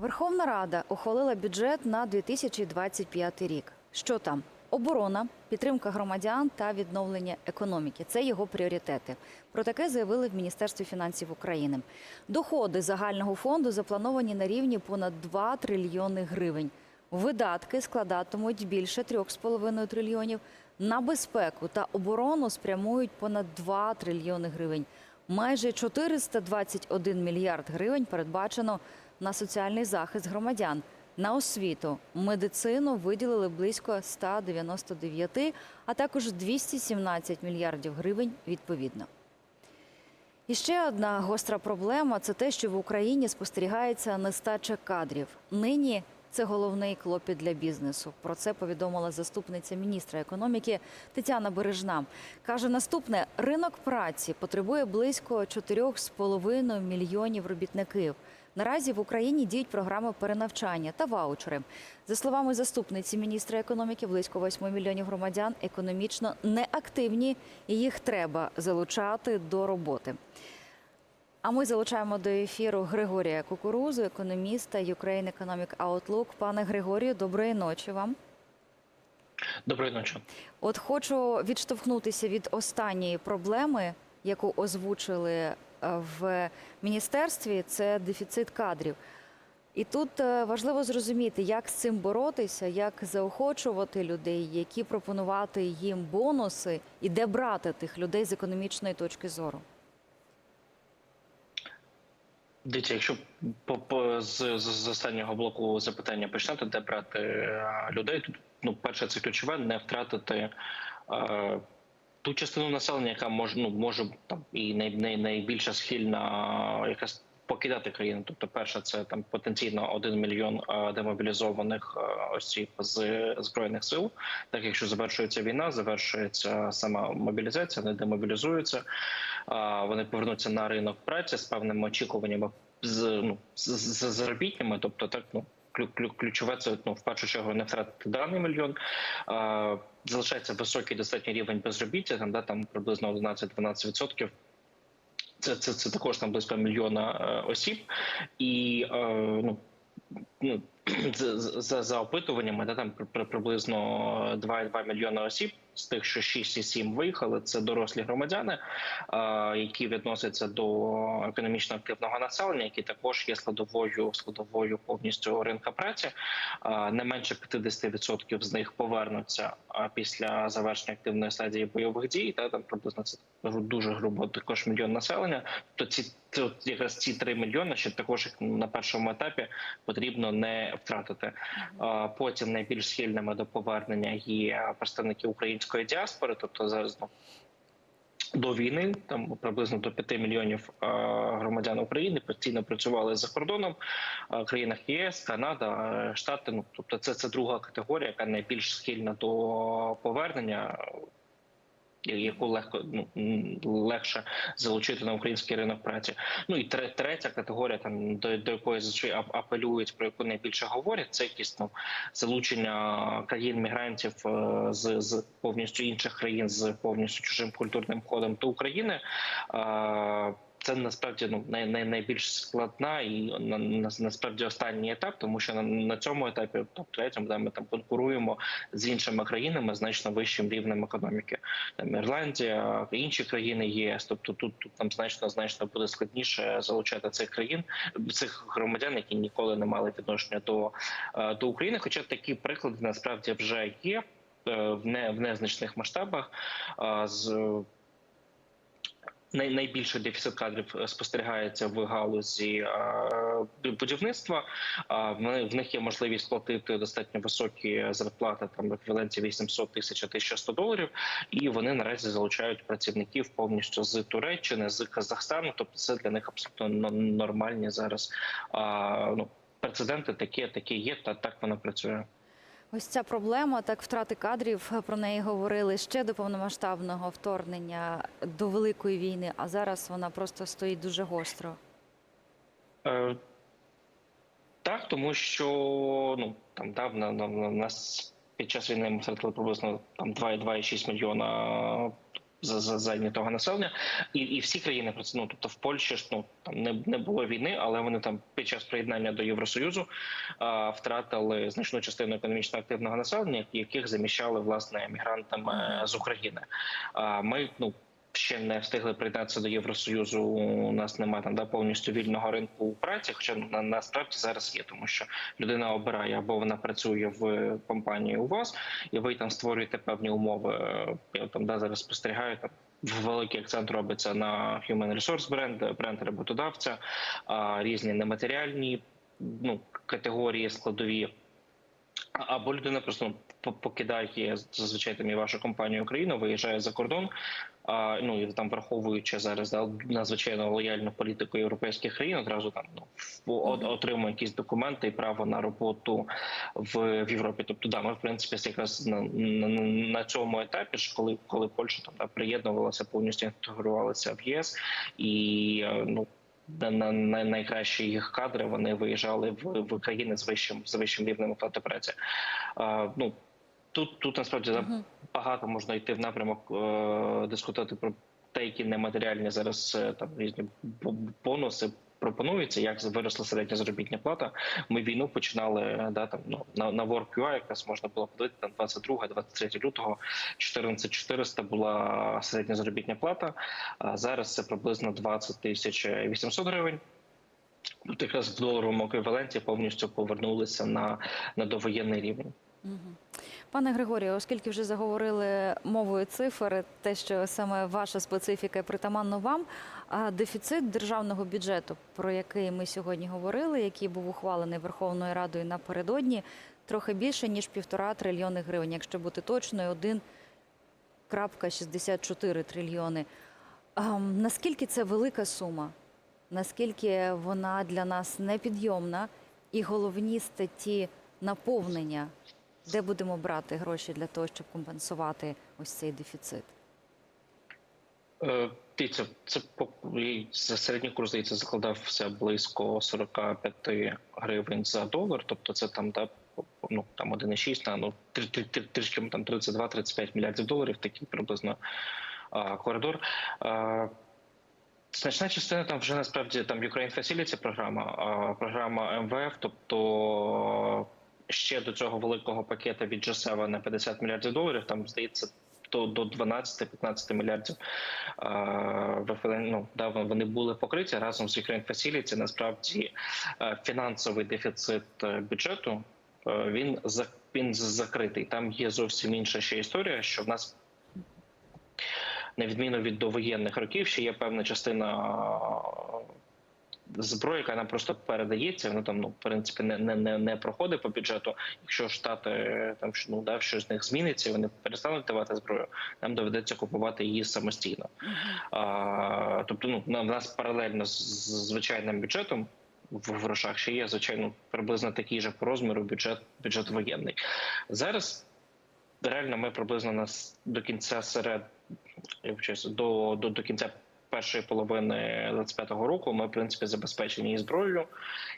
Верховна Рада ухвалила бюджет на 2025 рік. Що там? Оборона, підтримка громадян та відновлення економіки це його пріоритети. Про таке заявили в Міністерстві фінансів України. Доходи загального фонду заплановані на рівні понад 2 трильйони гривень. Видатки складатимуть більше 3,5 трильйонів. На безпеку та оборону спрямують понад 2 трильйони гривень. Майже 421 мільярд гривень передбачено на соціальний захист громадян. На освіту, медицину виділили близько 199, а також 217 мільярдів гривень відповідно. І ще одна гостра проблема це те, що в Україні спостерігається нестача кадрів. Нині це головний клопіт для бізнесу. Про це повідомила заступниця міністра економіки Тетяна Бережна. Каже, наступне ринок праці потребує близько 4,5 мільйонів робітників. Наразі в Україні діють програми перенавчання та ваучери. За словами заступниці міністра економіки, близько 8 мільйонів громадян економічно неактивні, і їх треба залучати до роботи. А ми залучаємо до ефіру Григорія Кукурузу, економіста Ukraine Economic Outlook. Пане Григорію, доброї ночі вам. Доброї ночі. От хочу відштовхнутися від останньої проблеми, яку озвучили е, в міністерстві, це дефіцит кадрів. І тут е, важливо зрозуміти, як з цим боротися, як заохочувати людей, які пропонувати їм бонуси, і де брати тих людей з економічної точки зору. Дивіться, якщо по, по з, з, останнього блоку запитання почнете, де брати е, людей, тут ну перше це ключове не втратити е, ту частину населення, яка може ну може там і най, най, найбільша схильна якраз покидати країну. Тобто, перше, це там потенційно один мільйон демобілізованих осіб з збройних сил. Так, якщо завершується війна, завершується сама мобілізація, вони демобілізуються. Вони повернуться на ринок праці з певними очікуваннями з ну з заробітнями, тобто так ну. Клю- клю- Ключове це ну в першу чергу не втратити даний мільйон. А, залишається високий достатній рівень безробіття, там да там приблизно 11-12%. Це, це, це також там близько мільйона е, осіб, і е, ну, ну за, за, опитуваннями, да, там при- при- приблизно 2,2 мільйона осіб. З тих, що 6,7 виїхали, це дорослі громадяни, які відносяться до економічно активного населення, які також є складовою складовою повністю ринка праці. Не менше 50% з них повернуться після завершення активної стадії бойових дій. Та там приблизно це дуже грубо також мільйон населення. То ці це якраз ці 3 мільйони, ще також на першому етапі потрібно не втратити. Потім найбільш схильними до повернення є представники української діаспори, тобто зараз ну, до війни там приблизно до 5 мільйонів громадян України постійно працювали за кордоном в країнах ЄС, Канада, Штати. Ну тобто, це, це друга категорія, яка найбільш схильна до повернення. Яку легко ну легше залучити на український ринок праці. Ну і тре- третя категорія, там до, до якої апелюють, про яку найбільше говорять, це якісь ну, залучення країн мігрантів е, з, з повністю інших країн з повністю чужим культурним ходом до України. Це насправді ну най, най, найбільш складна і на, на, насправді останній етап, тому що на, на цьому етапі, топ третьому, де ми там конкуруємо з іншими країнами значно вищим рівнем економіки. Там Ірландія, інші країни ЄС. Тобто тут, тут там значно значно буде складніше залучати цих країн, цих громадян, які ніколи не мали відношення до, е, до України. Хоча такі приклади насправді вже є е, в не в незначних масштабах. З найбільший дефіцит кадрів е, спостерігається в галузі е, будівництва. А в них- є можливість платити достатньо високі зарплати, там еквіваленті 800 тисяч 1100 доларів. І вони наразі залучають працівників повністю з Туреччини, з Казахстану. Тобто, це для них абсолютно но- нормальні зараз. Ну прецеденти такі, такі є, та так воно працює. Ось ця проблема, так втрати кадрів про неї говорили ще до повномасштабного вторгнення до великої війни, а зараз вона просто стоїть дуже гостро. Е, так, тому що ну там да, в на, на нас під час війни ми втратили приблизно там 2,2,6 мільйона за, за зайнятого населення, і, і всі країни про це. Ну тобто в Польщі ж ну там не, не було війни, але вони там під час приєднання до Євросоюзу а, втратили значну частину економічно активного населення, яких заміщали власне мігрантами з України. А ми ну. Ще не встигли приєднатися до Євросоюзу. У нас немає там да повністю вільного ринку праці. Хоча на насправді зараз є, тому що людина обирає або вона працює в компанії у вас, і ви там створюєте певні умови. Я там да зараз спостерігаю там. Великий акцент робиться на human resource бренд, бренд роботодавця, а, різні нематеріальні ну, категорії складові. Або людина просто ну, по- покидає зазвичай там і вашу компанію Україну, виїжджає за кордон. А, ну і там враховуючи зараз да, надзвичайно лояльну політику європейських країн, одразу там ну отримує якісь документи і право на роботу в, в Європі. Тобто, да, ми в принципі якраз на, на, на цьому етапі, ж коли коли Польща там да, приєднувалася, повністю інтегрувалася в ЄС, і е, ну на, на, на найкращі їх кадри вони виїжджали в, в країни з вищим з вищим рівнем оплати праці. А, ну тут тут насправді Мгм. багато можна йти в напрямок е, дискутувати про те, які нематеріальні зараз е, там різні бонуси. Пропонується, як виросла середня заробітня плата. Ми війну починали е, да там ну на на WorkUI якраз можна було подивити там 22 23 лютого 14400 була середня заробітня плата. А зараз це приблизно 20 тисяч 800 гривень. Тут якраз в доларовому еквіваленті повністю повернулися на, на довоєнний рівень. Мгм. Пане Григорію, оскільки вже заговорили мовою цифр, те, що саме ваша специфіка притаманно вам, а дефіцит державного бюджету, про який ми сьогодні говорили, який був ухвалений Верховною Радою напередодні, трохи більше ніж півтора трильйони гривень, якщо бути точною, 1,64 трильйони. А, наскільки це велика сума? Наскільки вона для нас непідйомна? І головні статті наповнення, де будемо брати гроші для того, щоб компенсувати ось цей дефіцит? Е, Дивіться, це за середній курс здається закладався близько 45 гривень за долар. Тобто це там да, ну там 1,6, на ну трі- трі- трі- трішки там 32-35 мільярдів доларів. Такий приблизно а, коридор. А, Значна частина там вже насправді там Ukraine Facility програма, а, програма МВФ, тобто ще до цього великого пакета від G7 на 50 мільярдів доларів. Там здається до, до 12-15 мільярдів ну, да, вони були покриті разом з Ukraine Facility. Насправді е, фінансовий дефіцит е, бюджету е, він він закритий. Там є зовсім інша ще історія, що в нас на відміну від довоєнних років, ще є певна частина а, зброї, яка нам просто передається. Вона там ну в принципі не, не, не, не проходить по бюджету. Якщо штати там ну, да, щось з них зміниться, вони перестануть давати зброю. Нам доведеться купувати її самостійно. А, тобто, ну на в нас паралельно з звичайним бюджетом. В грошах ще є звичайно приблизно такий же по розміру бюджет бюджет воєнний. Зараз реально ми приблизно нас до кінця серед до, до, до кінця першої половини 25-го року ми в принципі забезпечені і зброєю,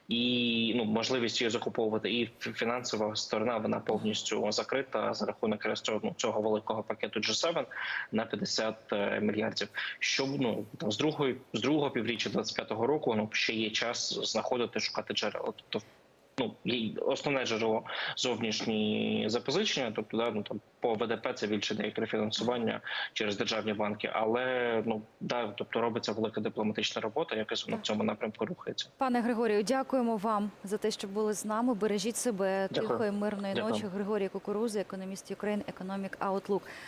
і ну можливістю її закуповувати. І фінансова сторона вона повністю закрита за рахунок ну, цього великого пакету G7 на 50 е, мільярдів. Що ну там з другої з другого півріччя 25-го року ну ще є час знаходити шукати джерела. Тобто ну основне джерело зовнішні запозичення, тобто да, ну там по ВДП це більше деяке рефінансування через державні банки, але ну да, тобто робиться велика дипломатична робота, якось вона в цьому напрямку рухається. Пане Григорію, дякуємо вам за те, що були з нами. Бережіть себе Дякую. тихої, мирної Дякую. ночі. Григорій Кукуруза, економіст Ukraine Economic Outlook.